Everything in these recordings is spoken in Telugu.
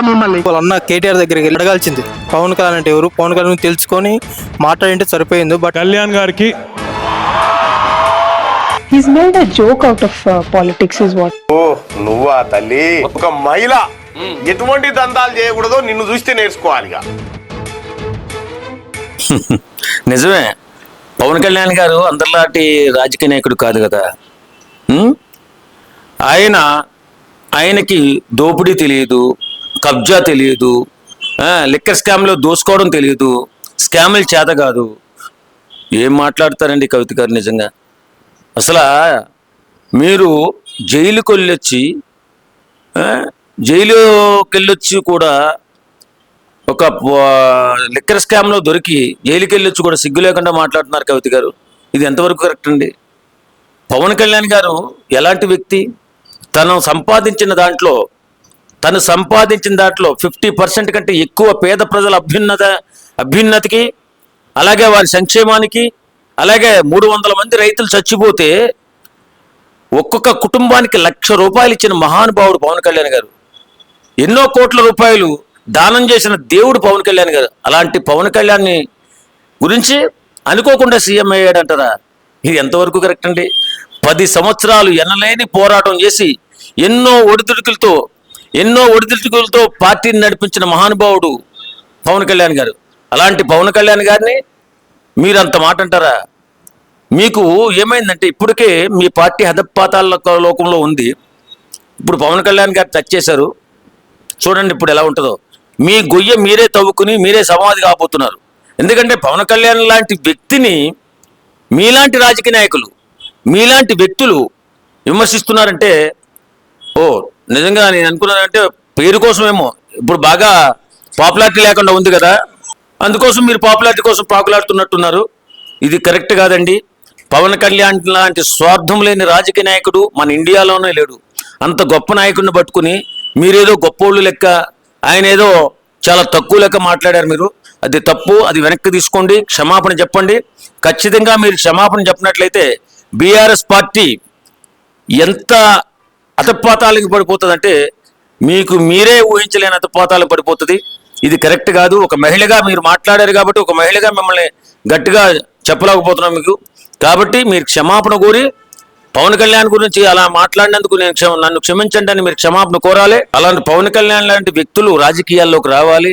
చేస్తాం మిమ్మల్ని. వాళ్ళ అన్న కేటీఆర్ దగ్గరికి వెళ్ళి అడగాల్సింది. పవన్ కళ్యాణ్ అంటే ఎవరు? పవన్ కళ్యాణ్ తెలుసుకొని మాట్లాడింటే సరిపోయింది బట్ కళ్యాణ్ గారికి He's made a joke out of uh, politics, is what. ఓ నువ్వా తల్లి? ఒక మహిళ ఎటువంటి దందాలు చేయకూడదో నిన్ను చూస్తే నేర్చుకోవాలిగా. నిజమే. పవన్ కళ్యాణ్ గారు అందరిలాంటి రాజకీయ నాయకుడు కాదు కదా? ఆయన ఆయనకి దోపిడీ తెలియదు కబ్జా తెలియదు. లిక్కర్ స్కామ్లో దోసుకోవడం తెలియదు. స్కాములు చేత కాదు. ఏం మాట్లాడతారండి కవిత గారు నిజంగా? అసలు మీరు జైలుకి వెళ్ళొచ్చి జైలుకి వెళ్ళొచ్చి కూడా ఒక లిక్కర్ స్కామ్లో దొరికి జైలుకి వెళ్ళొచ్చి కూడా సిగ్గు లేకుండా మాట్లాడుతున్నారు కవిత గారు. ఇది ఎంతవరకు కరెక్ట్ అండి? పవన్ కళ్యాణ్ గారు ఎలాంటి వ్యక్తి? తను సంపాదించిన దాంట్లో తను సంపాదించిన దాంట్లో ఫిఫ్టీ పర్సెంట్ కంటే ఎక్కువ పేద ప్రజల అభ్యున్నత అభ్యున్నతికి అలాగే వారి సంక్షేమానికి అలాగే మూడు వందల మంది రైతులు చచ్చిపోతే ఒక్కొక్క కుటుంబానికి లక్ష రూపాయలు ఇచ్చిన మహానుభావుడు పవన్ కళ్యాణ్ గారు. ఎన్నో కోట్ల రూపాయలు దానం చేసిన దేవుడు పవన్ కళ్యాణ్ గారు. అలాంటి పవన్ కళ్యాణ్ని గురించి అనుకోకుండా సీఎం అయ్యాడంటారా? ఇది ఎంతవరకు కరెక్ట్ అండి? పది సంవత్సరాలు ఎనలేని పోరాటం చేసి ఎన్నో ఒడిదుడుకులతో ఎన్నో ఒడిదుడుకులతో పార్టీని నడిపించిన మహానుభావుడు పవన్ కళ్యాణ్ గారు. అలాంటి పవన్ కళ్యాణ్ గారిని మీరు అంత మాట అంటారా? మీకు ఏమైందంటే ఇప్పటికే మీ పార్టీ హదపాతాల లోకంలో ఉంది. ఇప్పుడు పవన్ కళ్యాణ్ గారు టచ్ చేశారు. చూడండి ఇప్పుడు ఎలా ఉంటుందో. మీ గొయ్య మీరే తవ్వుకుని మీరే సమాధి కాబోతున్నారు ఎందుకంటే పవన్ కళ్యాణ్ లాంటి వ్యక్తిని మీలాంటి రాజకీయ నాయకులు మీలాంటి వ్యక్తులు విమర్శిస్తున్నారంటే ఓ నిజంగా నేను అనుకున్నానంటే పేరు కోసమేమో. ఇప్పుడు బాగా పాపులారిటీ లేకుండా ఉంది కదా. అందుకోసం మీరు పాపులారిటీ కోసం పాకులాడుతున్నట్టున్నారు. ఇది కరెక్ట్ కాదండి. పవన్ కళ్యాణ్ లాంటి స్వార్థం లేని రాజకీయ నాయకుడు మన ఇండియాలోనే లేడు. అంత గొప్ప నాయకుడిని పట్టుకుని మీరేదో గొప్పోళ్ళు లెక్క ఆయన ఏదో చాలా తక్కువ లెక్క మాట్లాడారు మీరు. అది తప్పు అది వెనక్కి తీసుకోండి క్షమాపణ చెప్పండి. ఖచ్చితంగా మీరు క్షమాపణ చెప్పినట్లయితే బీఆర్ఎస్ పార్టీ ఎంత అతపాతాలకు పడిపోతుందంటే మీకు మీరే ఊహించలేని అతపాతాలు పడిపోతుంది. ఇది కరెక్ట్ కాదు. ఒక మహిళగా మీరు మాట్లాడారు కాబట్టి ఒక మహిళగా మిమ్మల్ని గట్టిగా చెప్పలేకపోతున్నాం మీకు. కాబట్టి మీరు క్షమాపణ కోరి పవన్ కళ్యాణ్ గురించి అలా మాట్లాడినందుకు నేను క్షమ నన్ను క్షమించండి అని మీరు క్షమాపణ కోరాలి. అలాంటి పవన్ కళ్యాణ్ లాంటి వ్యక్తులు రాజకీయాల్లోకి రావాలి.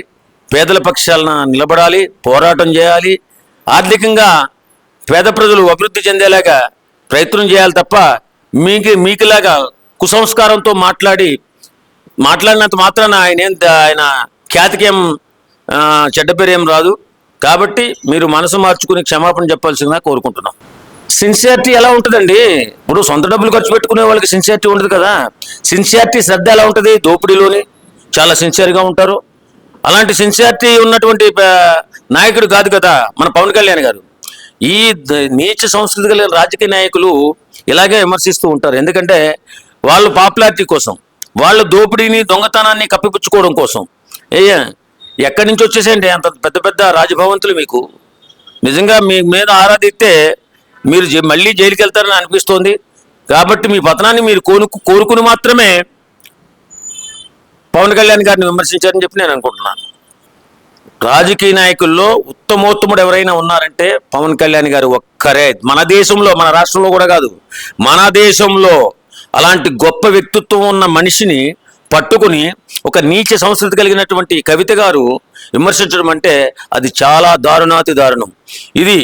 పేదల పక్షాలను నిలబడాలి. పోరాటం చేయాలి. ఆర్థికంగా పేద ప్రజలు అభివృద్ధి చెందేలాగా ప్రయత్నం చేయాలి తప్ప మీకు మీకులాగా కుసంస్కారంతో మాట్లాడి మాట్లాడినంత మాత్రాన ఆయన ఏం ఆయన ఖ్యాతికేం ఆ, చెడ్డ పేరేం రాదు. కాబట్టి మీరు మనసు మార్చుకుని క్షమాపణ చెప్పాల్సిందిగా కోరుకుంటున్నాం. సిన్సియారిటీ ఎలా ఉంటుందండి? ఇప్పుడు సొంత డబ్బులు ఖర్చు పెట్టుకునే వాళ్ళకి సిన్సియారిటీ ఉండదు కదా. సిన్సియారిటీ శ్రద్ధ ఎలా ఉంటుంది? దోపిడీలోని చాలా సిన్సియర్గా ఉంటారు. అలాంటి సిన్సియారిటీ ఉన్నటువంటి నాయకుడు కాదు కదా మన పవన్ కళ్యాణ్ గారు. ఈ నీచ సంస్కృతి కలిగిన రాజకీయ నాయకులు ఇలాగే విమర్శిస్తూ ఉంటారు. ఎందుకంటే వాళ్ళు పాపులారిటీ కోసం వాళ్ళ దోపిడీని దొంగతనాన్ని కప్పిపుచ్చుకోవడం కోసం. ఏ ఎక్కడి నుంచి వచ్చేసేయండి? అంత పెద్ద పెద్ద రాజభవంతులు మీకు. నిజంగా మీ మీద ఆరాధిస్తే మీరు మళ్ళీ జైలుకి వెళ్తారని అనిపిస్తోంది. కాబట్టి మీ పతనాన్ని మీరు కోరుకు కోరుకుని మాత్రమే పవన్ కళ్యాణ్ గారిని విమర్శించారని చెప్పి నేను అనుకుంటున్నాను రాజకీయ నాయకుల్లో ఉత్తమోత్తముడు ఎవరైనా ఉన్నారంటే పవన్ కళ్యాణ్ గారు ఒక్కరే. మన దేశంలో మన రాష్ట్రంలో కూడా కాదు. మన దేశంలో అలాంటి గొప్ప వ్యక్తిత్వం ఉన్న మనిషిని పట్టుకుని ఒక నీచ సంస్కృతి కలిగినటువంటి కవిత గారు విమర్శించడం అంటే అది చాలా దారుణాతి దారుణం. ఇది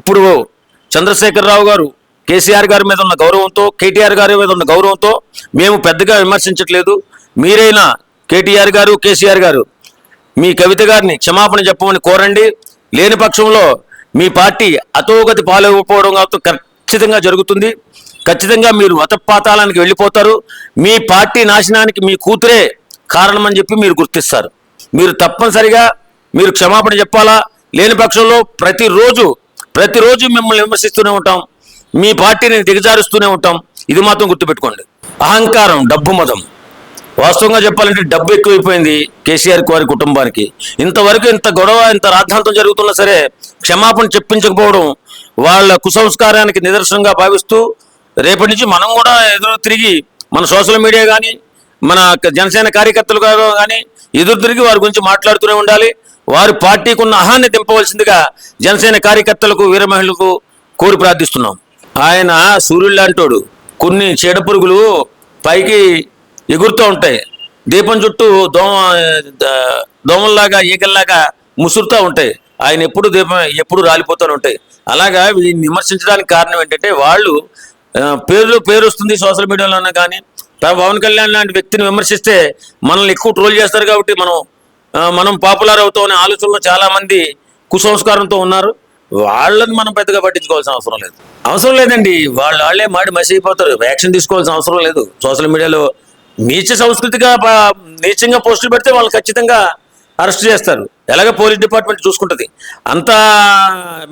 ఇప్పుడు చంద్రశేఖరరావు గారు కేసీఆర్ గారి మీద ఉన్న గౌరవంతో కేటీఆర్ గారి మీద ఉన్న గౌరవంతో మేము పెద్దగా విమర్శించట్లేదు. మీరైనా కేటీఆర్ గారు కేసీఆర్ గారు మీ కవిత గారిని క్షమాపణ చెప్పమని కోరండి. లేని పక్షంలో మీ పార్టీ అతోగతి పాలైపోవడం కాదు ఖచ్చితంగా జరుగుతుంది. ఖచ్చితంగా మీరు అతపాతాలానికి వెళ్ళిపోతారు. మీ పార్టీ నాశనానికి మీ కూతురే కారణమని చెప్పి మీరు గుర్తిస్తారు. మీరు తప్పనిసరిగా మీరు క్షమాపణ చెప్పాలా? లేని పక్షంలో ప్రతిరోజు ప్రతిరోజు మిమ్మల్ని విమర్శిస్తూనే ఉంటాం. మీ పార్టీని దిగజారుస్తూనే ఉంటాం. ఇది మాత్రం గుర్తుపెట్టుకోండి. అహంకారం డబ్బు మదం. వాస్తవంగా చెప్పాలంటే డబ్బు ఎక్కువైపోయింది కేసీఆర్ వారి కుటుంబానికి. ఇంతవరకు ఇంత గొడవ ఇంత రాద్ధాంతం జరుగుతున్నా సరే క్షమాపణ చెప్పించకపోవడం వాళ్ళ కుసంస్కారానికి నిదర్శనంగా భావిస్తూ రేపటి నుంచి మనం కూడా ఎదురు తిరిగి మన సోషల్ మీడియా కానీ మన జనసేన కార్యకర్తలు కానీ ఎదురు తిరిగి వారి గురించి మాట్లాడుతూనే ఉండాలి. వారి పార్టీకి ఉన్న అహాన్ని దింపవలసిందిగా జనసేన కార్యకర్తలకు వీర మహిళలకు కోరి ప్రార్థిస్తున్నాం. ఆయన సూర్యుడు లాంటోడు. కొన్ని చీడ పురుగులు పైకి ఎగురుతూ ఉంటాయి. దీపం చుట్టూ దోమ దోమల్లాగా ఈగల్లాగా ముసురుతూ ఉంటాయి. ఆయన ఎప్పుడు దీపం ఎప్పుడు రాలిపోతూనే ఉంటాయి. అలాగా వీళ్ళని విమర్శించడానికి కారణం ఏంటంటే వాళ్ళు పేరులో పేరు వస్తుంది సోషల్ మీడియాలోనే కానీ పవన్ కళ్యాణ్ లాంటి వ్యక్తిని విమర్శిస్తే మనల్ని ఎక్కువ ట్రోల్ చేస్తారు కాబట్టి మనం మనం పాపులర్ అవుతామనే ఆలోచనలో చాలా మంది కుసంస్కారంతో ఉన్నారు. వాళ్ళని మనం పెద్దగా పట్టించుకోవాల్సిన అవసరం లేదు. అవసరం లేదండి. వాళ్ళు వాళ్ళే మాడి మసి అయిపోతారు. యాక్షన్ తీసుకోవాల్సిన అవసరం లేదు. సోషల్ మీడియాలో నీచ సంస్కృతిగా నీచంగా పోస్టులు పెడితే వాళ్ళు ఖచ్చితంగా అరెస్ట్ చేస్తారు. ఎలాగ పోలీస్ డిపార్ట్మెంట్ చూసుకుంటుంది. అంత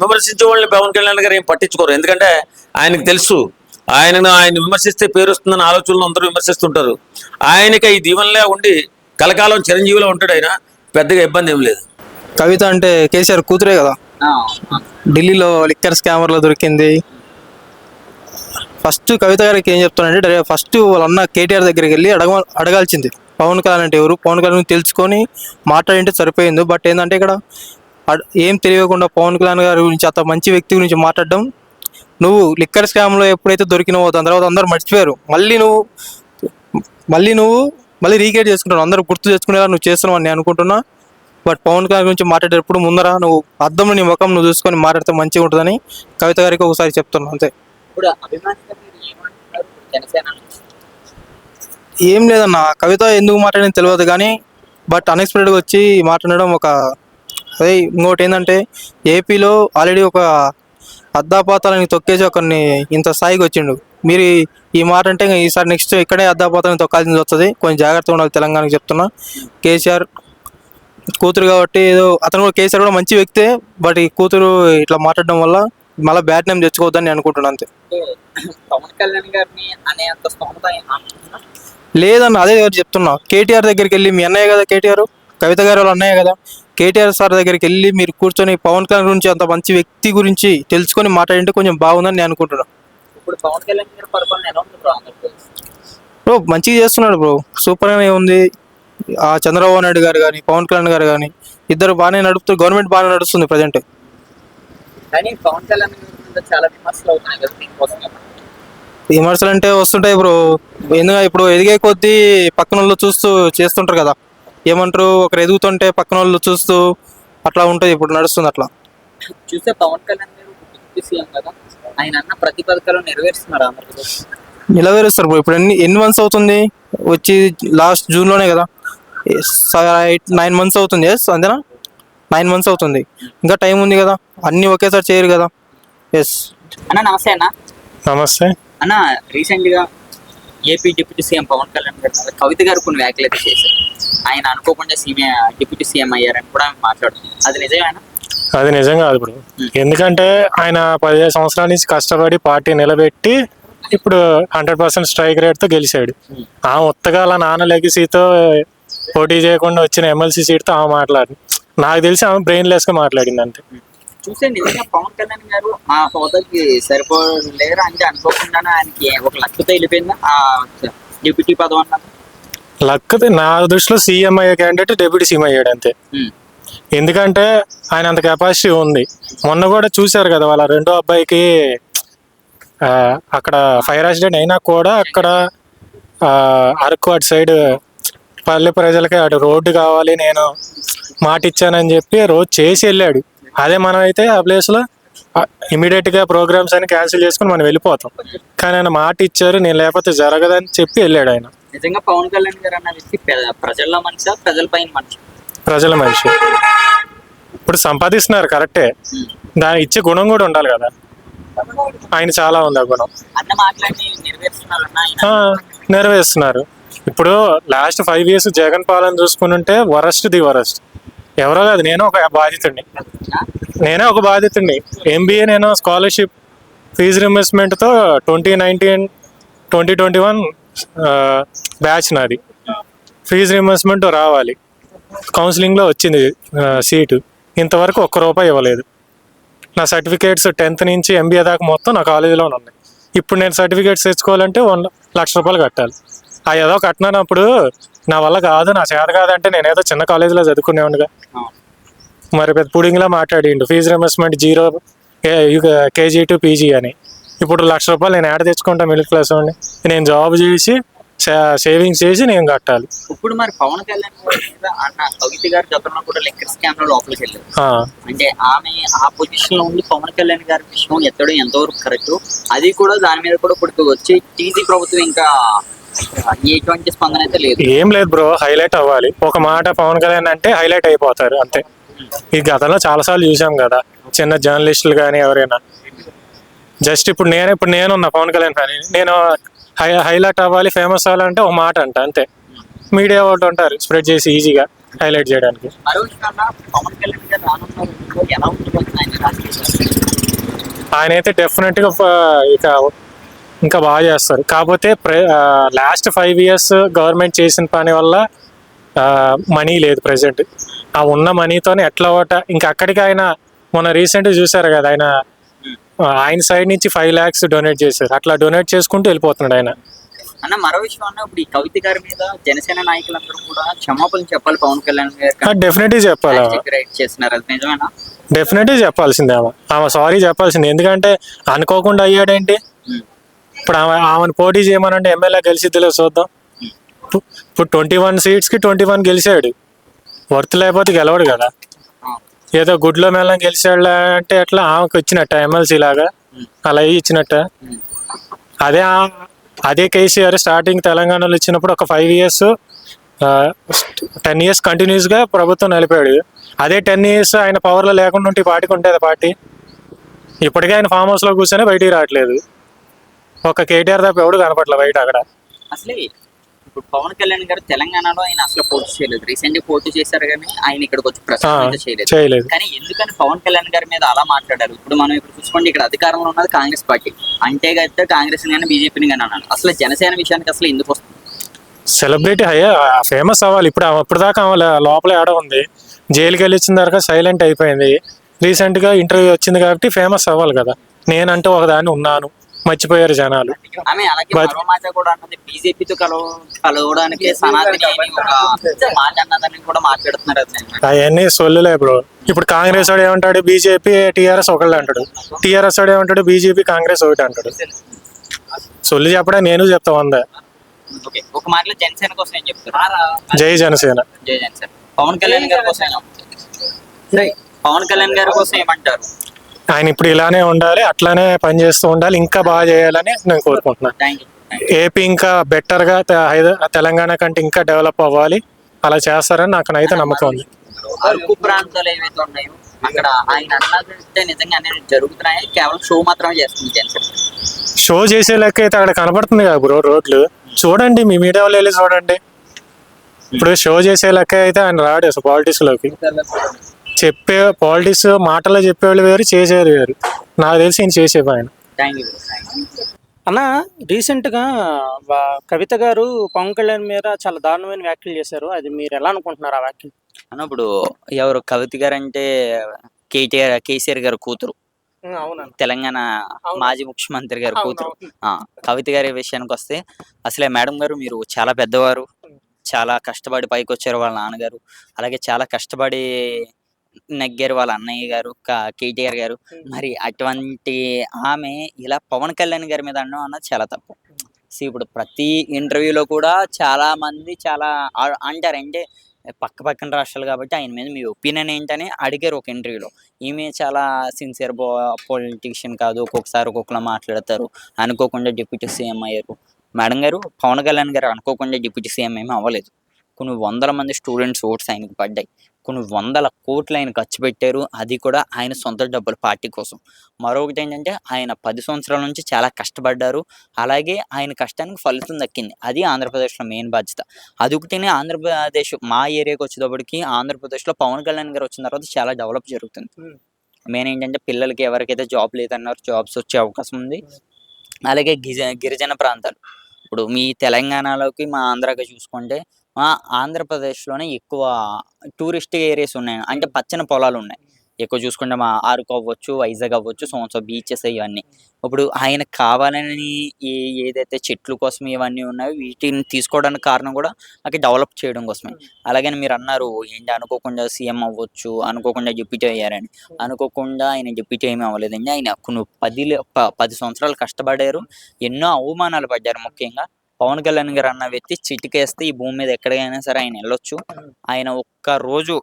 విమర్శించే వాళ్ళని పవన్ కళ్యాణ్ గారు ఏం పట్టించుకోరు. ఎందుకంటే ఆయనకు తెలుసు ఆయనను ఆయన విమర్శిస్తే పేరు వస్తుందన్న ఆలోచనలు అందరూ విమర్శిస్తుంటారు. ఆయనకి ఈ దీవెనలే ఉండి కలకాలం చిరంజీవిలో ఉంటాడు ఆయన పెద్దగా ఇబ్బంది ఏం లేదు. కవిత అంటే కేసీఆర్ కూతురే కదా? ఢిల్లీలో లిక్కర్ స్కామర్లో దొరికింది. ఫస్ట్ కవిత గారికి ఏం చెప్తానంటే డైరెక్ట్ ఫస్ట్ వాళ్ళ అన్న కేటీఆర్ దగ్గరికి వెళ్ళి అడగ అడగాల్సింది. పవన్ కళ్యాణ్ అంటే ఎవరు? పవన్ కళ్యాణ్ తెలుసుకొని మాట్లాడింటే సరిపోయింది. బట్ ఏంటంటే ఇక్కడ అడ్- ఏం తెలియకుండా పవన్ కళ్యాణ్ గారి గురించి అంత మంచి వ్యక్తి గురించి మాట్లాడడం నువ్వు లిక్కర్ స్కామ్లో ఎప్పుడైతే దొరికినావో దాని తర్వాత అందరూ మర్చిపోయారు. మళ్ళీ నువ్వు మళ్ళీ నువ్వు మళ్ళీ రీక్రియేట్ చేసుకుంటావు. అందరూ గుర్తు చేసుకునేలా నువ్వు చేస్తున్నావు అని నేను అనుకుంటున్నా. బట్ పవన్ కళ్యాణ్ గురించి మాట్లాడేటప్పుడు ముందర నువ్వు అద్దంలో నీ ముఖం నువ్వు చూసుకొని మాట్లాడితే మంచిగా ఉంటుందని కవిత గారికి ఒకసారి చెప్తున్నాను అంతే. ఇప్పుడు? ఏం లేదన్న. కవిత ఎందుకు మాట్లాడింది తెలియదు కానీ బట్ అన్ఎక్స్పెక్టెడ్గా వచ్చి మాట్లాడడం ఒక అదే ఇంకోటి ఏంటంటే ఏపీలో ఆల్రెడీ ఒక అద్దాపాతాలని తొక్కేసి ఒకరిని ఇంత స్థాయికి వచ్చిండు. మీరు ఈ- మాట అంటే ఈసారి నెక్స్ట్ ఇక్కడే అద్దాపాతాలని తొక్కాల్సింది వస్తుంది. కొంచెం జాగ్రత్తగా ఉండాలి తెలంగాణకి చెప్తున్నా. కేసీఆర్ కూతురు కాబట్టి ఏదో అతను కూడా కేసీఆర్ కూడా మంచి వ్యక్తే బట్ ఈ కూతురు ఇట్లా మాట్లాడడం వల్ల మళ్ళీ బ్యాడ్ నేమ్ తెచ్చుకోవద్దని నేను అనుకుంటున్నాను అంతే. పవన్ కళ్యాణ్ గారిని అనే అంత స్తోమత అనుకుంటున్నా లేదన్న అదే చెప్తున్నా. కేటీఆర్ దగ్గరికి వెళ్ళి మీ అన్నయ్య కదా కేటీఆర్? కవిత గారు వాళ్ళ అన్నయ్య కదా? కేటీఆర్ సార్ దగ్గరికి వెళ్ళి మీరు కూర్చొని పవన్ కళ్యాణ్ గురించి అంత మంచి వ్యక్తి గురించి తెలుసుకొని మాట్లాడింటే కొంచెం బాగుందని నేను అనుకుంటున్నా. ఇప్పుడు పవన్ కళ్యాణ్ గారి పరిపాలన ఎలా ఉంది బ్రో ఆంధ్రప్రదేశ్ బ్రో మంచిగా చేస్తున్నాడు బ్రో. సూపర్గానే ఉంది. ఆ చంద్రబాబు నాయుడు గారు కానీ పవన్ కళ్యాణ్ గారు కానీ ఇద్దరు బాగానే నడుపుతారు గవర్నమెంట్ బాగానే నడుస్తుంది ప్రజెంట్. కానీ పవన్ కళ్యాణ్ గారి మీద చాలా విమర్శలు అవుతున్నాయి కదా దీనికోసం ఏమన్నా? విమర్శలు అంటే వస్తుంటాయి బ్రో. ఎందుకంటే ఇప్పుడు ఎదిగే కొద్దీ పక్కన వాళ్ళు చూస్తూ చేస్తుంటారు కదా. ఏమంటారు? ఒకరు ఎదుగుతుంటే పక్కన వాళ్ళు చూస్తూ అట్లా ఉంటుంది. ఇప్పుడు నడుస్తుంది అట్లా. చూస్తే పవన్ కళ్యాణ్ సీఎం కదా. ఆయన అన్న ప్రతి పథకాలు నెరవేరుస్తున్నారు ఆంధ్రప్రదేశ్? నిలవేరుస్తారు బ్రో. ఇప్పుడు ఎన్ని ఎన్ని మంత్స్ అవుతుంది? వచ్చి లాస్ట్ జూన్లోనే కదా. ఎయిట్ నైన్ మంత్స్ అవుతుంది. ఎస్ అంతేనా? నైన్ మంత్స్ అవుతుంది. ఇంకా టైం ఉంది కదా. అన్నీ ఒకేసారి చేయరు కదా. ఎస్ అన్న నమస్తే అన్న. నమస్తే. అన్న రీసెంట్గా AP deputy CM Pawan Kalyan గారు కవిత గారు కొన్ని వ్యాఖ్యలు అయితే చేశారు. ఆయన అనుకోకుండా సీఎం డిప్యూటీ సీఎం అయ్యారని కూడా ఆమె మాట్లాడుతుంది. అది నిజమేనా? అది నిజం కాదు ఇప్పుడు ఎందుకంటే ఆయన పదిహేను సంవత్సరాల నుంచి కష్టపడి పార్టీ నిలబెట్టి ఇప్పుడు హండ్రెడ్ పర్సెంట్ స్ట్రైక్ రేట్తో గెలిచాడు. ఆ ఉత్తగా అలా నాన్న లెగసీతో పోటీ చేయకుండా వచ్చిన ఎమ్మెల్సీ సీట్తో ఆమె మాట్లాడి నాకు తెలిసి ఆమె బ్రెయిన్ లెస్గా మాట్లాడింది అంతే. చూస్తే నిజంగా పవన్ కళ్యాణ్ గారు ఆ హోదాకి సరిపోలేరు అంటే అనుకోకుండానే ఆయనకి ఒక లక్షతో వెళ్ళిపోయిందా? ఆ డిప్యూటీ పదవి అన్నది లక్ నా దృష్టిలో సీఎం అయ్యే క్యాండిడేట్ డెప్యూటీ సీఎం అయ్యాడు అంతే. ఎందుకంటే ఆయన అంత కెపాసిటీ ఉంది. మొన్న కూడా చూశారు కదా వాళ్ళ రెండో అబ్బాయికి అక్కడ ఫైర్ యాక్సిడెంట్ అయినా కూడా అక్కడ అరకు అటు సైడ్ పల్లె ప్రజలకి అటు రోడ్డు కావాలి నేను మాట ఇచ్చానని చెప్పి రోజు చేసి వెళ్ళాడు. అదే మనం అయితే ఆ ప్లేస్లో ఇమీడియట్గా ప్రోగ్రామ్స్ అని క్యాన్సిల్ చేసుకుని మనం వెళ్ళిపోతాం. కానీ ఆయన మాట ఇచ్చారు నేను లేకపోతే జరగదని చెప్పి వెళ్ళాడు ఆయన. నిజంగా పవన్ కళ్యాణ్ గారు అన్న వ్యక్తి మనిషి ప్రజల పైన మనిషి? ప్రజల మనిషి. ఇప్పుడు సంపాదిస్తున్నారు కరెక్టే దాని ఇచ్చే గుణం కూడా ఉండాలి కదా. ఆయన చాలా ఉంది ఆ గుణం. నెరవేరుస్తున్నారు ఇప్పుడు లాస్ట్ ఫైవ్ ఇయర్స్ జగన్ పాలన చూసుకుని ఉంటే వరస్ట్ ది వరస్ట్. ఎవరో కాదు నేను ఒక బాధితుడిని. నేనే ఒక బాధితుడిని. ఎంబీఏ నేను scholarship fee రింబర్స్మెంట్తో twenty nineteen twenty twenty one batch నాది. ఫీజు రింబర్స్మెంట్ రావాలి. కౌన్సిలింగ్లో వచ్చింది సీటు ఇంతవరకు ఒక్క రూపాయి ఇవ్వలేదు. నా సర్టిఫికేట్స్ టెన్త్ నుంచి ఎంబీఏ దాకా మొత్తం నా కాలేజీలోనే ఉన్నాయి. ఇప్పుడు నేను సర్టిఫికేట్స్ తెచ్చుకోవాలంటే వన్ లక్ష రూపాయలు కట్టాలి. ఆ ఏదో కట్టినప్పుడు నా వల్ల కాదు నా చేత కాదంటే నేనేదో చిన్న కాలేజీలో చదువుకునేవాడిగా. మరి పెద్ద పుడింగ్లా మాట్లాడిండు. Fees reimbursement zero KG to PG అని. ఇప్పుడు లక్ష రూపాయలు నేను యాడ్ తెచ్చుకుంటా మిడిల్ క్లాస్ వాడిని? నేను జాబ్ చేసి సేవింగ్స్ చేసి నేను కట్టాలి. ఇప్పుడు మరి పవన్ కళ్యాణ్ గారి మీద అన్న కవిత గారి గతంలో కూడా లెక్కర్ స్కామ్లో లోపలికి వెళ్ళారు. ఆ, అంటే ఆమె ఆ పొజిషన్లో ఉండి పవన్ కళ్యాణ్ గారి విషయం ఎత్తడం ఎంతవరకు కరెక్ట్ అది కూడా దాని మీద కూడా ఇప్పుడు వచ్చి టీజీ ప్రభుత్వం ఇంకా ఎటువంటి స్పందన అయితే లేదు. ఏం లేదు బ్రో హైలైట్ అవ్వాలి. ఒక మాట పవన్ కళ్యాణ్ అంటే హైలైట్ అయిపోతారు అంతే. ఈ గతంలో చాలాసార్లు చూసాం కదా చిన్న జర్నలిస్టులు కానీ ఎవరైనా. జస్ట్ ఇప్పుడు నేను ఇప్పుడు నేనున్నా పవన్ కళ్యాణ్ ఫ్యాన్. నేను హై హైలైట్ అవ్వాలి ఫేమస్ అవ్వాలంటే ఒక మాట అంట అంతే. మీడియా వాళ్ళు ఉంటారు స్ప్రెడ్ చేసి ఈజీగా హైలైట్ చేయడానికి. ఆయన అయితే డెఫినెట్గా ఇక ఇంకా బాగా చేస్తారు. కాకపోతే లాస్ట్ ఫైవ్ ఇయర్స్ గవర్నమెంట్ చేసిన పని వల్ల మనీ లేదు ప్రజెంట్ ఆ ఉన్న మనీతోనే ఎట్లా ఒకట ఇంకా అక్కడికి ఆయన మొన్న రీసెంట్ చూసారు కదా ఆయన ఆయన సైడ్ నుంచి ఫైవ్ ల్యాక్స్ డొనేట్ చేశారు. అట్లా డొనేట్ చేసుకుంటూ వెళ్ళిపోతున్నాడు ఆయన. అన్న మరో విషయం అన్న ఇప్పుడు ఈ కవిత గారి మీద జనసేన నాయకులందరూ కూడా క్షమాపణలు చెప్పాలి పవన్ కళ్యాణ్ గారు డెఫినెట్గా చెప్పాలి? ఆమె. రైట్ చేస్తున్నారు. అది నిజమేనా? డెఫినెట్గా చెప్పాల్సిందే ఆమె. సారీ చెప్పాల్సిందే. ఎందుకంటే అనుకోకుండా అయ్యాడేంటి. ఇప్పుడు ఆమె ఆమెను పోటీ చేయమనంటే ఎమ్మెల్యే గెలిచిద్దిలే చూద్దాం. ఇప్పుడు ట్వంటీ వన్ సీట్స్కి ట్వంటీ వన్ గెలిచాడు. వర్త్ లేకపోతే గెలవడు కదా. ఏదో గుడ్లో మేళం గెలిచాడు అంటే అట్లా ఆమెకు ఇచ్చినట్ట ఎమ్మెల్సీ లాగా. అలా ఇచ్చినట్ట. అదే ఆ- అదే కేసీఆర్ స్టార్టింగ్ తెలంగాణలో ఇచ్చినప్పుడు ఒక ఫైవ్ ఇయర్స్ టెన్ ఇయర్స్ కంటిన్యూస్గా ప్రభుత్వం నిలిపాడు. అదే టెన్ ఇయర్స్ ఆయన పవర్లో లేకుండా ఉంటే పార్టీకి ఉంటుంది పార్టీ. ఇప్పటికే ఆయన ఫామ్ హౌస్లో కూర్చొని బయటికి రావట్లేదు. ఒక కేటీఆర్ తప్ప ఎవడు కనపట్లే బయట అక్కడ. అసలే ఇప్పుడు పవన్ కళ్యాణ్ గారు తెలంగాణలో ఆయన అసలు పోటీ చేయలేదు. రీసెంట్గా పోటీ చేశారు కానీ ఆయన ఇక్కడికి వచ్చి ప్రచారం చేయలేదు. కానీ ఎందుకని పవన్ కళ్యాణ్ గారి మీద అలా మాట్లాడారు? ఇప్పుడు మనం ఇప్పుడు చూసుకోండి ఇక్కడ అధికారంలో ఉన్నది కాంగ్రెస్ పార్టీ. అంటే అయితే కాంగ్రెస్ కానీ బీజేపీని కానీ అన్నాను అసలు జనసేన విషయానికి అసలు ఎందుకు వస్తుంది? సెలబ్రిటీ అయ్యే ఫేమస్ అవ్వాలి. ఇప్పుడు ఆమె ఇప్పుడు దాకా లోపల ఆడ ఉంది. జైలుకి వెళ్ళి వచ్చిన తర్వాత సైలెంట్ అయిపోయింది. రీసెంట్గా ఇంటర్వ్యూ వచ్చింది కాబట్టి ఫేమస్ అవ్వాలి కదా. నేనంటూ ఒకదాన్ని ఉన్నాను. మర్చిపోయారు జనాలు. ఆమె అలాగే But- మరో మాట కూడా అన్నది బీజేపీతో కలవ కలవడానికి సనాతని అని ఒక మాట అన్నదని కూడా మాట్లాడుతున్నారు అది. నేను. అవన్నీ సొల్లులే బ్రో. ఇప్పుడు కాంగ్రెస్ వాడు ఏమంటాడు? బీజేపీ టీఆర్ఎస్ ఒకళ్ళు అంటాడు. టీఆర్ఎస్ వాడు ఏమంటాడు? బీజేపీ కాంగ్రెస్ ఒకటి అంటాడు. సొల్లు చెప్పడా? నేను చెప్తా వంద. ఓకే ఒక మాటలో జనసేన కోసం ఏం చెప్తారు? జై జనసేన. జై జనసేన. పవన్ కళ్యాణ్ గారి కోసం ఏం? పవన్ కళ్యాణ్ గారి కోసం ఏమంటారు? ఆయన ఇప్పుడు ఇలానే ఉండాలి అట్లానే పనిచేస్తూ ఉండాలి ఇంకా బాగా చేయాలని నేను కోరుకుంటున్నాను ఏపీ ఇంకా బెటర్గా తెలంగాణ కంటే ఇంకా డెవలప్ అవ్వాలి. అలా చేస్తారని నాకు అయితే నమ్మకం ఉంది. అరకు ప్రాంతాలు ఏవైతే ఉన్నాయో అక్కడ ఆయన అన్నదంటే నిజంగా అనేది జరుగుతున్నాయి. కేవలం షో మాత్రమే చేస్తుంది షో చేసే లెక్క అయితే అక్కడ కనబడుతుంది కదా బ్రో రోడ్లు. చూడండి మీ మీడియా వాళ్ళు వెళ్ళి చూడండి. ఇప్పుడు షో చేసే లెక్క అయితే ఆయన రాడు అసలు పాలిటిక్స్లోకి. చెప్పే పాలిటిక్స్ మాటల్లో చెప్పేవాళ్ళు వేరు చేసేది వేరు. నాకు తెలిసి ఈయన చేసే ఆయన. థ్యాంక్ యూ అన్న రీసెంట్గా వా- కవిత గారు పవన్ కళ్యాణ్ మీద చాలా దారుణమైన వ్యాఖ్యలు చేశారు. అది మీరు ఎలా అనుకుంటున్నారు ఆ వ్యాఖ్యలు? అన్న ఇప్పుడు ఎవరు కవిత గారు అంటే కేటీఆర్ కేసీఆర్ గారు కూతురు. అవునా తెలంగాణ అవును. మాజీ ముఖ్యమంత్రి గారు కూతురు. ఆ, కవిత గారి విషయానికి వస్తే అసలే మేడం గారు మీరు చాలా పెద్దవారు. చాలా కష్టపడి పైకి వచ్చారు వాళ్ళ నాన్నగారు. అలాగే చాలా కష్టపడి నెగ్గారు వాళ్ళ అన్నయ్య గారు కేటీఆర్ గారు మరి అటువంటి ఆమె ఇలా పవన్ కళ్యాణ్ గారి మీద అనడం అన్నది చాలా తప్పు. ఇప్పుడు ప్రతి ఇంటర్వ్యూలో కూడా చాలా మంది చాలా అంటారు. అంటే పక్క పక్కన రాష్ట్రాలు కాబట్టి ఆయన మీద మీ ఒపీనియన్ ఏంటని అడిగారు ఒక ఇంటర్వ్యూలో. ఈమె చాలా సిన్సియర్ పొలిటీషియన్ కాదు. ఒక్కొక్కసారి ఒక్కొక్కలా మాట్లాడతారు. అనుకోకుండా డిప్యూటీ సీఎం అయ్యారు. మేడం గారు పవన్ కళ్యాణ్ గారు అనుకోకుండా డిప్యూటీ సీఎం ఏమీ అవ్వలేదు. కొన్ని వందల మంది స్టూడెంట్స్ ఓట్స్ ఆయనకు పడ్డాయి. కొన్ని వందల కోట్లు ఆయన ఖర్చు పెట్టారు. అది కూడా ఆయన సొంత డబ్బులు పార్టీ కోసం. మరొకటి ఏంటంటే ఆయన పది సంవత్సరాల నుంచి చాలా కష్టపడ్డారు. అలాగే ఆయన కష్టానికి ఫలితం దక్కింది. అది ఆంధ్రప్రదేశ్లో మెయిన్ బాధ్యత. అదొకటినే ఆంధ్రప్రదేశ్ మా ఏరియాకి వచ్చేటప్పటికి ఆంధ్రప్రదేశ్లో పవన్ కళ్యాణ్ గారు వచ్చిన తర్వాత చాలా డెవలప్ జరుగుతుంది. Hmm. మెయిన్ ఏంటంటే పిల్లలకి ఎవరికైతే జాబ్ లేదన్నారు జాబ్స్ వచ్చే అవకాశం ఉంది. అలాగే గిజ గిరిజన ప్రాంతాలు. ఇప్పుడు మీ తెలంగాణలోకి మా ఆంధ్రాకి చూసుకుంటే మా ఆంధ్రప్రదేశ్లోనే ఎక్కువ టూరిస్ట్ ఏరియాస్ ఉన్నాయి. అంటే పచ్చని పొలాలు ఉన్నాయి. ఎక్కువ చూసుకుంటే మా అరకు అవ్వచ్చు వైజాగ్ అవ్వచ్చు సో బీచెస్ ఇవన్నీ. ఇప్పుడు ఆయన కావాలని ఈ ఏదైతే చెట్లు కోసం ఇవన్నీ ఉన్నాయో వీటిని తీసుకోవడానికి కారణం కూడా అక్కడ డెవలప్ చేయడం కోసమే. అలాగని మీరు అన్నారు ఏంటి అనుకోకుండా సీఎం అవ్వచ్చు అనుకోకుండా డిప్యూటీ అయ్యారని. అనుకోకుండా ఆయన డిప్యూటీ ఏమీ అవ్వలేదండి. ఆయన కొన్ని పది పది సంవత్సరాలు కష్టపడారు. ఎన్నో అవమానాలు పడ్డారు ముఖ్యంగా. పవన్ కళ్యాణ్ గారు అన్న వ్యక్తి చిటికేస్తే ఈ భూమి మీద ఎక్కడికైనా సరే ఆయన వెళ్ళొచ్చు. ఆయన ఒక్క రోజు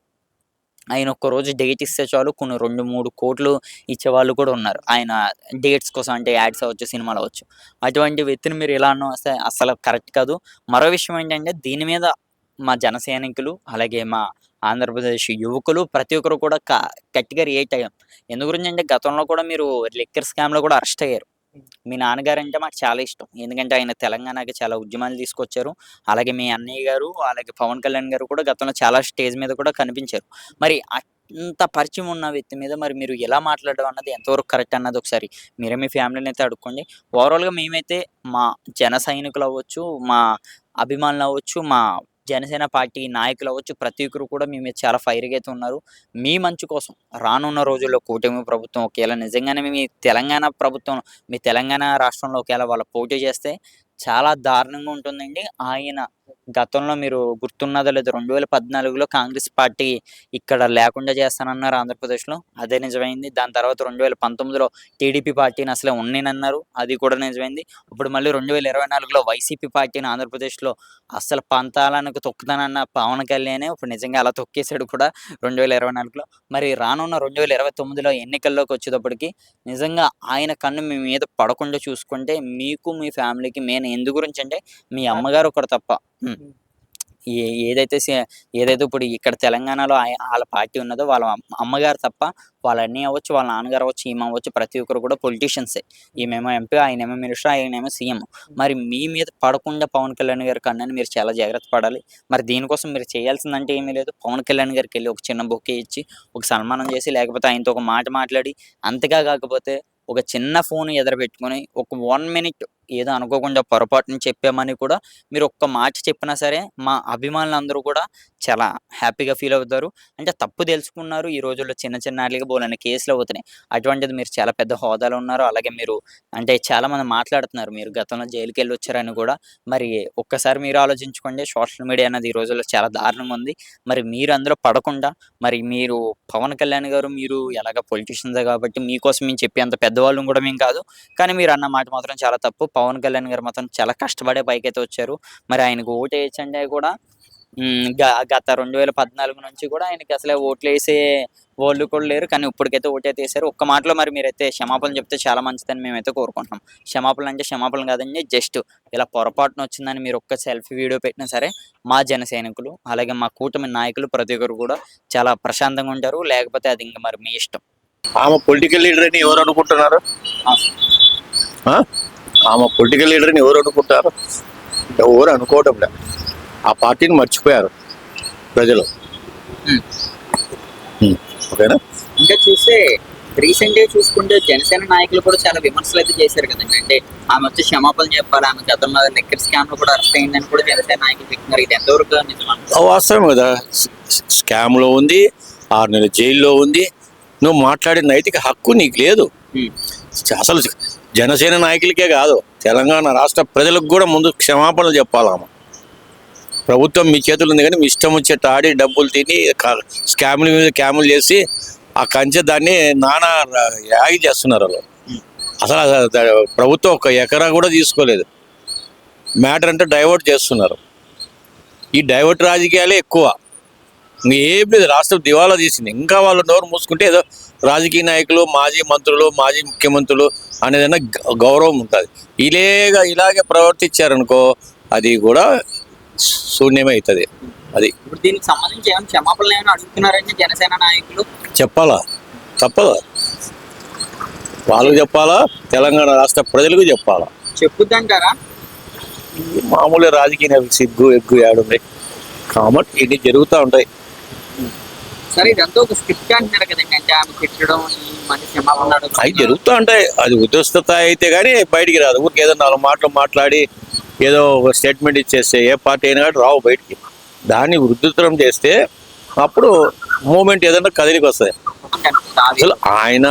ఆయన ఒక్క రోజు డేట్ ఇస్తే చాలు. కొన్ని రెండు మూడు కోట్లు ఇచ్చే వాళ్ళు కూడా ఉన్నారు. ఆయన డేట్స్ కోసం అంటే యాడ్స్ అవ్వచ్చు సినిమాలు అవ్వచ్చు. అటువంటి వ్యక్తిని మీరు ఇలా అన్న వస్తే అసలు కరెక్ట్ కాదు. మరో విషయం ఏంటంటే దీని మీద మా జన సైనికులు అలాగే మా ఆంధ్రప్రదేశ్ యువకులు ప్రతి ఒక్కరు కూడా క- గట్టిగా రియేట్ అయ్యాం. ఎందు గురించి అంటే గతంలో కూడా మీరు లిక్కర్ స్కామ్లో కూడా అరెస్ట్ అయ్యారు. మీ నాన్నగారు అంటే మాకు చాలా ఇష్టం. ఎందుకంటే ఆయన తెలంగాణకి చాలా ఉద్యమాలు తీసుకొచ్చారు. అలాగే మీ అన్నయ్య గారు అలాగే పవన్ కళ్యాణ్ గారు కూడా గతంలో చాలా స్టేజ్ మీద కూడా కనిపించారు. మరి అంత పరిచయం ఉన్న వ్యక్తి మీద మరి మీరు ఎలా మాట్లాడడం అన్నది ఎంతవరకు కరెక్ట్ అన్నది ఒకసారి మీరే మీ ఫ్యామిలీని అయితే అడుక్కోండి. ఓవరాల్గా మేమైతే మా జన సైనికులు అవ్వచ్చు మా అభిమానులు అవ్వచ్చు మా జనసేన పార్టీ నాయకులు అవ్వచ్చు ప్రతి ఒక్కరు కూడా మీ మీద చాలా ఫైర్గా అయితే ఉన్నారు. మీ మంచి కోసం రానున్న రోజుల్లో కూటమి ప్రభుత్వం ఒకవేళ నిజంగానే మీ తెలంగాణ ప్రభుత్వం మీ తెలంగాణ రాష్ట్రంలో ఒకవేళ వాళ్ళు పోటీ చేస్తే చాలా దారుణంగా ఉంటుందండి. ఆయన గతంలో మీరు గుర్తున్నదో లేదో రెండు వేల పద్నాలుగులో కాంగ్రెస్ పార్టీ ఇక్కడ లేకుండా చేస్తానన్నారు ఆంధ్రప్రదేశ్లో. అదే నిజమైంది. దాని తర్వాత రెండు వేల పంతొమ్మిదిలో టీడీపీ పార్టీని అసలే ఉండేనన్నారు అది కూడా నిజమైంది. ఇప్పుడు మళ్ళీ రెండు వేల ఇరవై నాలుగులో వైసీపీ పార్టీని ఆంధ్రప్రదేశ్లో అసలు పంతాలకు తొక్కుతానన్న పవన్ కళ్యాణ్ ఇప్పుడు నిజంగా అలా తొక్కేశాడు కూడా రెండు వేల ఇరవై నాలుగులో. మరి రానున్న రెండు వేల ఇరవై తొమ్మిదిలో ఎన్నికల్లోకి వచ్చేటప్పటికి నిజంగా ఆయన కన్ను మీ మీద పడకుండా చూసుకుంటే మీకు మీ ఫ్యామిలీకి మెయిన్ ఎందు గురించి అంటే మీ అమ్మగారు ఒకరు తప్ప ఏదైతే ఏదైతే ఇప్పుడు ఇక్కడ తెలంగాణలో వాళ్ళ పార్టీ ఉన్నదో వాళ్ళ అమ్మ- అమ్మగారు తప్ప వాళ్ళ అన్నీ అవ్వచ్చు వాళ్ళ నాన్నగారు అవ్వచ్చు ఈమె అవ్వచ్చు ప్రతి ఒక్కరు కూడా పొలిటీషియన్సే. ఈమెమో ఎంపీ ఆయనేమో మినిస్టర్ ఆయనేమో సీఎం. మరి మీ మీద పడకుండా పవన్ కళ్యాణ్ గారి కన్నాని మీరు చాలా జాగ్రత్త పడాలి. మరి దీనికోసం మీరు చేయాల్సిందంటే ఏమీ లేదు. పవన్ కళ్యాణ్ గారికి వెళ్ళి ఒక చిన్న బొకే ఇచ్చి ఒక సన్మానం చేసి లేకపోతే ఆయనతో ఒక మాట మాట్లాడి అంతగా కాకపోతే ఒక చిన్న ఫోన్ ఎదురు పెట్టుకొని ఒక వన్ మినిట్ ఏదో అనుకోకుండా పొరపాటుని చెప్పామని కూడా మీరు ఒక్క మాట చెప్పినా సరే మా అభిమానులు అందరూ కూడా చాలా హ్యాపీగా ఫీల్ అవుతారు. అంటే తప్పు తెలుసుకున్నారు. ఈ రోజుల్లో చిన్న చిన్న వాటికి బోలని కేసులు అవుతున్నాయి. అటువంటిది మీరు చాలా పెద్ద హోదాలో ఉన్నారు. అలాగే మీరు అంటే చాలామంది మాట్లాడుతున్నారు. మీరు గతంలో జైలుకి వెళ్ళి వచ్చారని కూడా. మరి ఒక్కసారి మీరు ఆలోచించుకోండి. సోషల్ మీడియా అనేది ఈ రోజుల్లో చాలా దారుణంగా ఉంది. మరి మీరు అందులో పడకుండా మరి మీరు పవన్ కళ్యాణ్ గారు మీరు ఎలాగ పొలిటీషియన్స్ కాబట్టి మీకోసం మేము చెప్పేంత పెద్దవాళ్ళం కూడా మేము కాదు. కానీ మీరు అన్న మాట మాత్రం చాలా తప్పు. పవన్ కళ్యాణ్ గారు మాత్రం చాలా కష్టపడే పైకైతే వచ్చారు. మరి ఆయనకు ఓటు వేయచ్చంటే కూడా గత రెండు వేల పద్నాలుగు నుంచి కూడా ఆయనకి అసలే ఓట్లు వేసే వాళ్ళు కూడా లేరు. కానీ ఇప్పటికైతే ఓటైతే వేసారు ఒక్క మాటలో మరి మీరైతే క్షమాపణ చెప్తే చాలా మంచిదని మేమైతే కోరుకుంటున్నాం. క్షమాపణ అంటే క్షమాపణ కాదండి జస్ట్ ఇలా పొరపాటున వచ్చిందని మీరు ఒక్క సెల్ఫీ వీడియో పెట్టినా సరే మా జన సైనికులు అలాగే మా కూటమి నాయకులు ప్రతి ఒక్కరు కూడా చాలా ప్రశాంతంగా ఉంటారు. లేకపోతే అది ఇంకా మరి మీ ఇష్టం. ఆమె పొలిటికల్ లీడర్ అని ఎవరు అనుకుంటున్నారు? ఆమె పొలిటికల్ లీడర్ అని ఎవరు అనుకుంటారు? ఎవరు అనుకోవటం లే ఆ పార్టీని మర్చిపోయారు ప్రజలు. Hmm. Hmm. ఓకేనా? ఇంకా చూస్తే రీసెంట్గా చూసుకుంటే జనసేన నాయకులు కూడా చాలా విమర్శలు అయితే చేశారు కదండి. అంటే ఆమె వచ్చి క్షమాపణ చెప్పాలి ఆమె గతంలో లెక్కర్ స్కామ్లో కూడా అరెస్ట్ అయిందని కూడా జనసేన నాయకులు చెప్తున్నారు ఇది ఎంతవరకు నిజమా? ఆ వాస్తవం కదా. స్కామ్లో ఉంది ఆరు నెలల జైల్లో ఉంది. నువ్వు మాట్లాడే నైతిక హక్కు నీకు లేదు. Hmm. అసలు జనసేన నాయకులకే కాదు తెలంగాణ రాష్ట్ర ప్రజలకు కూడా ముందు క్షమాపణలు చెప్పాలమ్మ. ప్రభుత్వం మీ చేతులు ఉంది కానీ మీ ఇష్టం వచ్చే ఆడి డబ్బులు తిని స్కాముల మీద క్యాములు చేసి ఆ కంచె దాన్ని నానా యాగి చేస్తున్నారు వాళ్ళు. అసలు ప్రభుత్వం ఒక ఎకరా కూడా తీసుకోలేదు. మ్యాటర్ అంటే డైవర్ట్ చేస్తున్నారు. ఈ డైవర్ట్ రాజకీయాలే ఎక్కువ. ఏం లేదు రాష్ట్రం దివాలా తీసింది. ఇంకా వాళ్ళు నోరు మూసుకుంటే ఏదో రాజకీయ నాయకులు మాజీ మంత్రులు మాజీ ముఖ్యమంత్రులు అనేదన్నా గ- గౌరవం ఉంటుంది. ఇలేగా ఇలాగే ప్రవర్తించారనుకో అది కూడా శూన్యమే అవుతుంది అది ఇప్పుడు దీనికి సంబంధించి ఏమైనా క్షమాపణలు ఏమైనా అడుగుతున్నారంటే జనసేన నాయకులు? చెప్పాలా? తప్పదు. వాళ్ళకు చెప్పాలా? తెలంగాణ రాష్ట్ర ప్రజలకు చెప్పాలా? చెప్పుద్దంటారా? మామూలు రాజకీయ నాయకులు సిగ్గు ఎగ్గు ఏడుంది కామన్ ఇన్ని జరుగుతూ ఉంటాయి. అవి జరుగుతూ ఉంటాయి అది ఉద్యోగస్థ అయితే కానీ బయటికి రాదు. ఊరికి ఏదో నాలుగు మాటలు మాట్లాడి ఏదో ఒక స్టేట్మెంట్ ఇచ్చేస్తే ఏ పార్టీ అయినా కానీ రావు బయటికి. దాన్ని వృద్ధుతరం చేస్తే అప్పుడు మూమెంట్ ఏదైనా కదిలికి వస్తుంది. అసలు ఆయన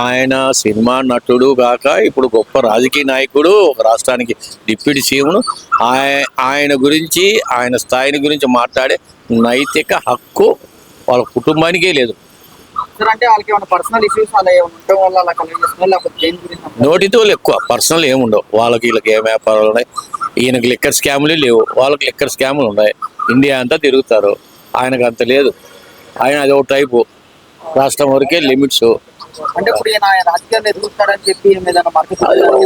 ఆయన సినిమా నటుడు కాక ఇప్పుడు గొప్ప రాజకీయ నాయకుడు ఒక రాష్ట్రానికి డిప్యూటీ సీఎంను ఆయ- ఆయన గురించి ఆయన స్థాయిని గురించి మాట్లాడే నైతిక హక్కు వాళ్ళ కుటుంబానికే లేదు? నోటితో ఎక్కువ పర్సనల్ ఏముండవు వాళ్ళకి వీళ్ళకి ఏం వ్యాపారాలు ఉన్నాయి? ఈయనకి లిక్కర్ స్కాములు లేవు. వాళ్ళకి లిక్కర్ స్కాములు ఉన్నాయి. ఇండియా అంతా తిరుగుతారు. ఆయనకు అంత లేదు. ఆయన అది ఒక టైపు రాష్ట్రం వరకే లిమిట్స్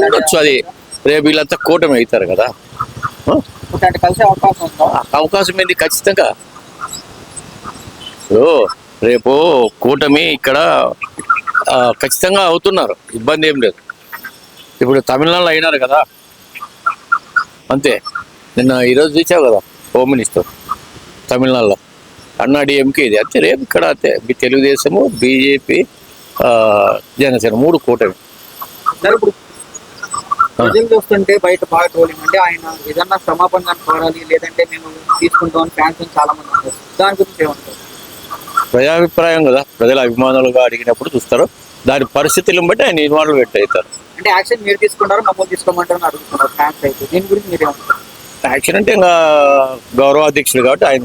ఉండొచ్చు. అది రేపు వీళ్ళంతా కూటమి అవుతారు కదా. అవకాశం ఏంది? ఖచ్చితంగా. సో రేపు కూటమి ఇక్కడ ఖచ్చితంగా అవుతున్నారు. ఇబ్బంది ఏం లేదు. ఇప్పుడు తమిళనాడులో అయినారు కదా. అంతే. నిన్న ఈరోజు చూసావు కదా హోమ్ మినిస్టర్ తమిళనాడులో. అన్నాడిఎంకే ఇది. అంతే రేపు ఇక్కడ అంతే. మీ తెలుగుదేశము బీజేపీ జనసేన మూడు కూటమి. సార్ ఇప్పుడు ప్రజలు చూస్తుంటే బయట బాగా ట్రోలింగ్ అంటే ఆయన ఏదన్నా క్షమాపణ కానీ కోరాలి లేదంటే మేము తీసుకుంటాం ఫ్యాన్స్ చాలా మంది దాని గురించి ఏమంటారు? ప్రజాభిప్రాయం కదా. ప్రజల అభిమానులుగా అడిగినప్పుడు చూస్తారు. దాని పరిస్థితులను బట్టి ఆయన ఇన్వాల్వ్ అవుతారు. అంటే యాక్షన్ మీరు తీసుకుంటారు మమ్మల్ని తీసుకోమంటారు అని అడుగుతున్నారు ఫ్యాన్స్ అయితే. దీని గురించి మీరు యాక్షన్ అంటే ఇంకా గౌరవ అధ్యక్షుడు కాబట్టి ఆయన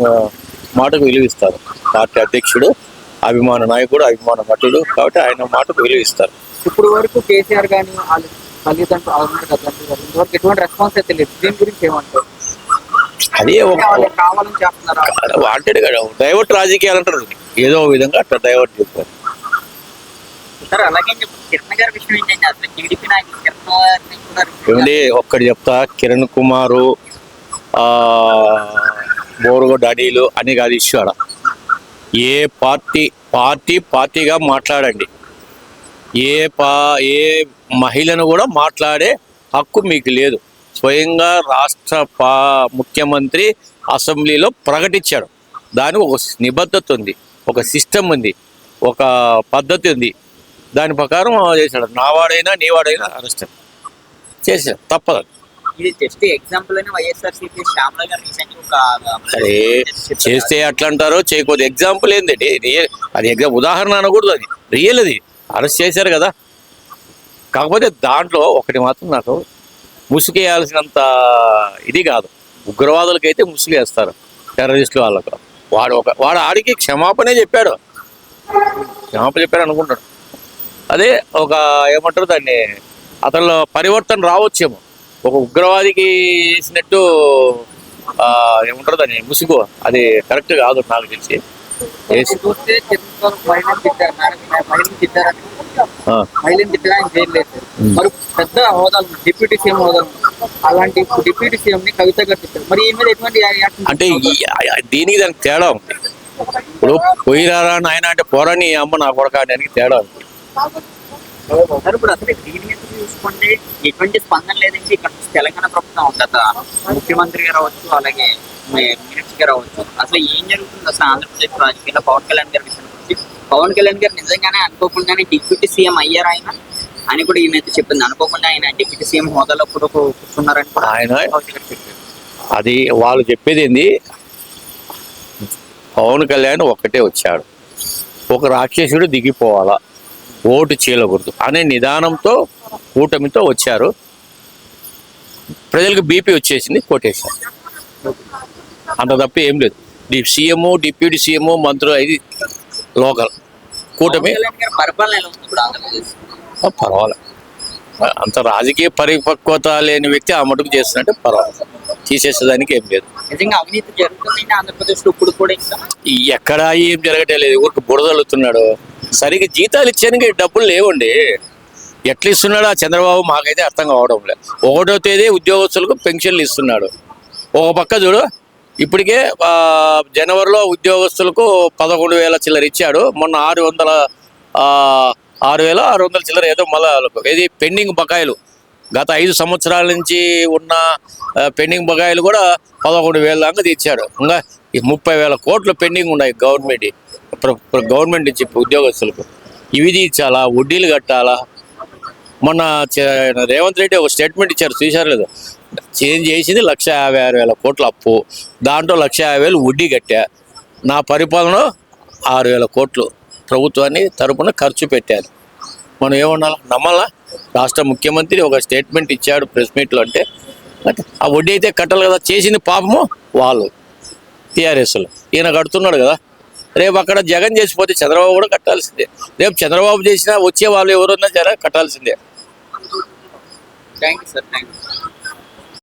మాటకు విలువిస్తారు. పార్టీ అధ్యక్షుడు అభిమాన నాయకుడు అభిమాన నటుడు కాబట్టి ఆయన మాటకు విలువిస్తారు. ఇప్పుడు వరకు కేసీఆర్ కానీ వాళ్ళ తల్లిదండ్రులు ఇంతవరకు ఎటువంటి రెస్పాన్స్ అయితే లేదు. దీని గురించి ఏమంటారు? అదే వాంటెడ్ కదా. డైవర్ట్ రాజకీయాలు అంటారు. ఏదో విధంగా అట్లా డైవర్ట్ చేస్తారు. ఏమండి ఒక్కటి చెప్తా. కిరణ్ కుమారు ఆ, బోరుగొడ్డ అనిలు అని కాదు ఇష్యూ ఆడ. ఏ పార్టీ పార్టీ పార్టీగా మాట్లాడండి. ఏ పా ఏ మహిళను కూడా మాట్లాడే హక్కు మీకు లేదు. స్వయంగా రాష్ట్ర పా ముఖ్యమంత్రి అసెంబ్లీలో ప్రకటించాడు. దానికి ఒక నిబద్ధత ఉంది. ఒక సిస్టమ్ ఉంది ఒక పద్ధతి ఉంది. దాని ప్రకారం చేశాడు. నావాడైనా నీవాడైనా అరెస్ట్ చేశాడు. తప్పదు. అరే చేస్తే అట్లా అంటారో చేయకపోతే ఎగ్జాంపుల్ ఏంటండి రియల్ అది ఎగ్జామ్ ఉదాహరణ అనకూడదు అది. రియల్ అది. అరెస్ట్ చేశారు కదా. కాకపోతే దాంట్లో ఒకటి మాత్రం నాకు ముసుగేయాల్సినంత ఇది కాదు. ఉగ్రవాదులకైతే ముసుగేస్తారు. టెర్రరిస్టులు వాళ్ళకు. వాడు ఒక వాడు ఆడికి క్షమాపణే చెప్పాడు. క్షమాపణ చెప్పాడు అనుకుంటాడు అదే ఒక ఏమంటారు దాన్ని? అతనిలో పరివర్తన రావచ్చేమో. ఒక ఉగ్రవాదికి చేసినట్టు ఆ, ఏమంటారు దాన్ని? ముసుగు. అది కరెక్ట్ కాదు నాకు తెలిసి. పెద్ద హోదాలు డిప్యూటీ సీఎం హోదాలు. అలాంటి డిప్యూటీ సీఎం ని కవిత గారు మరి ఈ మీద ఎటువంటి అంటే దీనికి దానికి తేడా ఉంది. ఇప్పుడు పోయిరారా నాయన అంటే పోరాని అమ్మ నా కొడక అనడానికి తేడా ఉంది. సార్ ఇప్పుడు అసలు దీని మీద చూసుకుంటే ఎటువంటి స్పందన లేదంటే ఇక్కడ తెలంగాణ ప్రభుత్వం ఉండదు ముఖ్యమంత్రి గారు అవ్వచ్చు అలాగే మినిస్టర్ గారు అవ్వచ్చు. అసలు ఏం జరుగుతుంది? అసలు ఆంధ్రప్రదేశ్ రాజకీయాల్లో పవన్ కళ్యాణ్ గారి విషయం గురించి పవన్ కళ్యాణ్ గారు నిజంగానే అనుకోకుండానే డిప్యూటీ సీఎం అయ్యారు ఆయన? అని కూడా ఈమెయితే చెప్పింది. అనుకోకుండా ఆయన డిప్యూటీ సీఎం హోదాలో కూడా కూర్చున్నారని కూడా ఆయన. అది వాళ్ళు చెప్పేది ఏంది? పవన్ కళ్యాణ్ ఒక్కటే వచ్చాడు. ఒక రాక్షసుడు దిగిపోవాలా? ఓటు చీలకూడదు అనే నిదానంతో కూటమితో వచ్చారు. ప్రజలకు బీపీ వచ్చేసింది కొట్టేశారు. అంత తప్ప ఏం లేదు. డి సీఎం డిప్యూటీ సీఎం మంత్రులు ఇది లోకల్. కూటమి పరిపాలన పర్వాలేదు అంత రాజకీయ పరిపక్వత లేని వ్యక్తి ఆ మటుకు చేస్తున్నట్టే పర్వాలేదు. తీసేసేదానికి ఏం లేదు. నిజంగా అవినీతి జరుగుతుంది ఆంధ్రప్రదేశ్లో ఇప్పుడు కూడా ఎక్కడా ఏం జరగటం లేదు ఊరికి బురదలుతున్నాడు. సరిగ్గా జీతాలు ఇచ్చానికి డబ్బులు లేవండి. ఎట్లా ఇస్తున్నాడు ఆ చంద్రబాబు మాకైతే అర్థం కావడం లేదు. ఒకటో తేదీ ఉద్యోగస్తులకు పెన్షన్లు ఇస్తున్నాడు. ఒక పక్క చూడు ఇప్పటికే జనవరిలో ఉద్యోగస్తులకు పదకొండు వేల చిల్లర ఇచ్చాడు. మొన్న ఆరు వందల ఆరు వేల ఆరు వందల చిల్లర ఏదో మళ్ళా ఏది పెండింగ్ బకాయిలు. గత ఐదు సంవత్సరాల నుంచి ఉన్న పెండింగ్ బకాయిలు కూడా పదకొండు వేల దాకా తీర్చాడు ఇంకా ఈ ముప్పై వేల కోట్లు పెండింగ్ ఉన్నాయి గవర్నమెంట్. గవర్నమెంట్ నుంచి ఉద్యోగస్తులకు. ఇవి తీర్చాలా? వడ్డీలు కట్టాలా? మొన్న రేవంత్ రెడ్డి ఒక స్టేట్మెంట్ ఇచ్చారు చూశారు లేదు? చేంజ్ చేసింది లక్ష యాభై ఆరు వేల కోట్ల అప్పు. దాంట్లో లక్ష యాభై వేలు వడ్డీ కట్టా. నా పరిపాలన ఆరు వేల కోట్లు. ప్రభుత్వాన్ని తరపున ఖర్చు పెట్టారు. మనం ఏమన్నా? నమ్మాలా? రాష్ట్ర ముఖ్యమంత్రి ఒక స్టేట్మెంట్ ఇచ్చాడు ప్రెస్ మీట్లో అంటే ఆ వడ్డీ అయితే కట్టాలి కదా చేసింది పాపము వాళ్ళు టీఆర్ఎస్లో. ఈయన కడుతున్నాడు కదా. రేపు అక్కడ జగన్ చేసిపోతే చంద్రబాబు కూడా కట్టాల్సిందే. రేపు చంద్రబాబు చేసినా వచ్చే వాళ్ళు ఎవరున్నా జర కట్టాల్సిందే. Thank you sir thank you